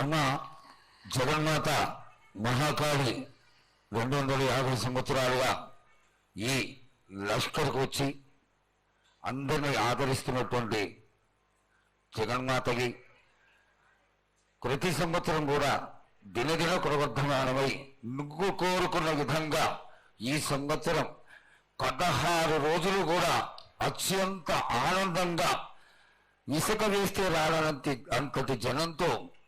అమ్మ జగన్మాత మహాకాళి రెండు వందల యాభై సంవత్సరాలుగా ఈ లష్కర్కు వచ్చి అందరినీ ఆదరిస్తున్నటువంటి జగన్మాతకి ప్రతి సంవత్సరం కూడా దినదిన కులబద్ధమానమై నువ్వు కోరుకున్న విధంగా ఈ సంవత్సరం పదహారు రోజులు కూడా అత్యంత ఆనందంగా ఇసుక వేస్తే రాలనంత అంతటి జనంతో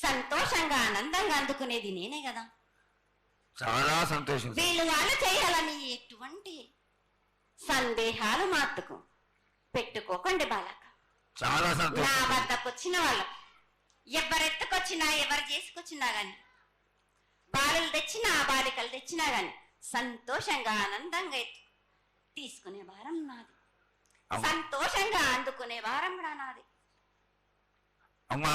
సంతోషంగా ఆనందంగా అందుకునేది నేనే కదా. చాలా సంతోషం వీళ్ళు వాళ్ళు చేయాలని ఎటువంటి సందేహాలు మాత్రకు పెట్టుకోకండి బాలక. చాలా నా సంతోషం వద్దకు వచ్చిన వాళ్ళు ఎవరెత్తుకొచ్చినా ఎవరు చేసుకొచ్చినా గాని బాలలు తెచ్చినా బాలికలు తెచ్చినా గాని సంతోషంగా ఆనందంగా ఎత్తు తీసుకునే భారం నాది. సంతోషంగా అందుకునే భారం కూడా నాది. అమ్మా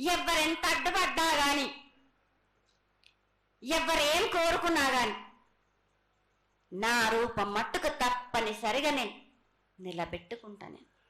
ఎవరెంత అడ్డుపడ్డా గాని ఎవరేం కోరుకున్నా గాని నా రూపం మట్టుకు తప్పనిసరిగా నేను నిలబెట్టుకుంటాను